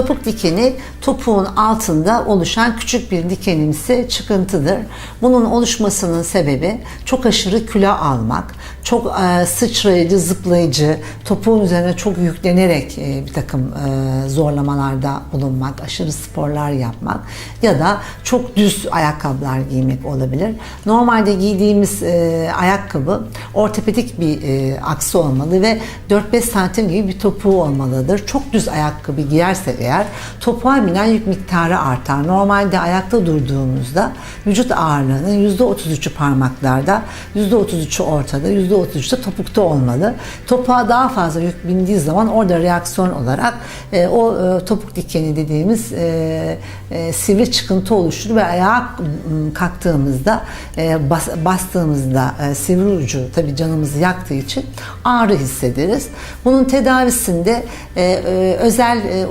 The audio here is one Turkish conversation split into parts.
topuk dikeni topuğun altında oluşan küçük bir dikenimsi çıkıntıdır. Bunun oluşmasının sebebi çok aşırı kilo almak, çok e, sıçrayıcı, zıplayıcı, topuğun üzerine çok yüklenerek e, bir takım e, zorlamalarda bulunmak, aşırı sporlar yapmak ya da çok düz ayakkabılar giymek olabilir. Normalde giydiğimiz e, ayakkabı ortopedik bir e, aksı olmalı ve 4-5 santim gibi bir topuğu olmalıdır. Çok düz ayakkabı giyersek eğer topuğa binen yük miktarı artar. Normalde ayakta durduğumuzda vücut ağırlığının %33'ü parmaklarda, %33'ü ortada, %33'ü de topukta olmalı. Topuğa daha fazla yük bindiği zaman orada reaksiyon olarak e, o e, topuk dikeni dediğimiz e, e, sivri çıkıntı oluşturur ve ayağa m, kalktığımızda e, bas, bastığımızda e, sivri ucu tabii canımızı yaktığı için ağrı hissederiz. Bunun tedavisinde e, e, özel e, e,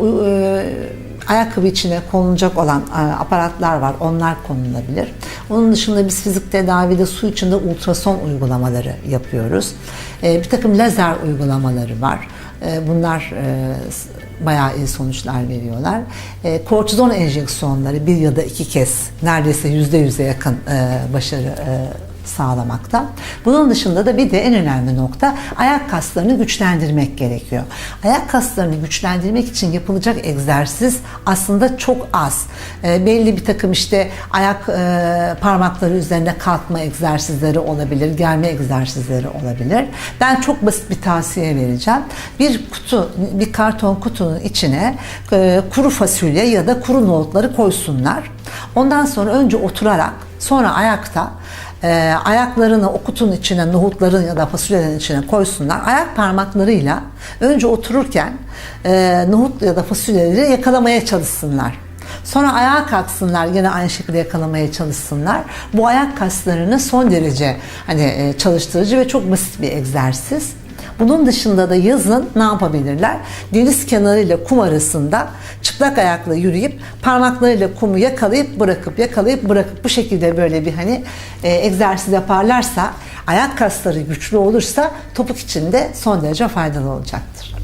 ayakkabı içine konulacak olan e, aparatlar var. Onlar konulabilir. Onun dışında biz fizik tedavide su içinde ultrason uygulamaları yapıyoruz. E, bir takım lazer uygulamaları var. E, bunlar e, bayağı iyi sonuçlar veriyorlar. E, kortizon enjeksiyonları bir ya da iki kez neredeyse yüzde yüze yakın e, başarı sağlamakta. Bunun dışında da bir de en önemli nokta ayak kaslarını güçlendirmek gerekiyor. Ayak kaslarını güçlendirmek için yapılacak egzersiz aslında çok az. E, belli bir takım işte ayak e, parmakları üzerine kalkma egzersizleri olabilir, germe egzersizleri olabilir. Ben çok basit bir tavsiye vereceğim. Bir kutu, bir karton kutunun içine e, kuru fasulye ya da kuru nohutları koysunlar. Ondan sonra önce oturarak sonra ayakta e, ayaklarını o kutunun içine, nohutların ya da fasulyelerin içine koysunlar. Ayak parmaklarıyla önce otururken e, nohut ya da fasulyeleri yakalamaya çalışsınlar. Sonra ayağa kalksınlar, yine aynı şekilde yakalamaya çalışsınlar. Bu ayak kaslarını son derece hani e, çalıştırıcı ve çok basit bir egzersiz. Bunun dışında da yazın ne yapabilirler? Deniz kenarıyla kum arasında çıplak ayakla yürüyüp parmaklarıyla kumu yakalayıp bırakıp yakalayıp bırakıp bu şekilde böyle bir hani e, egzersiz yaparlarsa ayak kasları güçlü olursa topuk için de son derece faydalı olacaktır.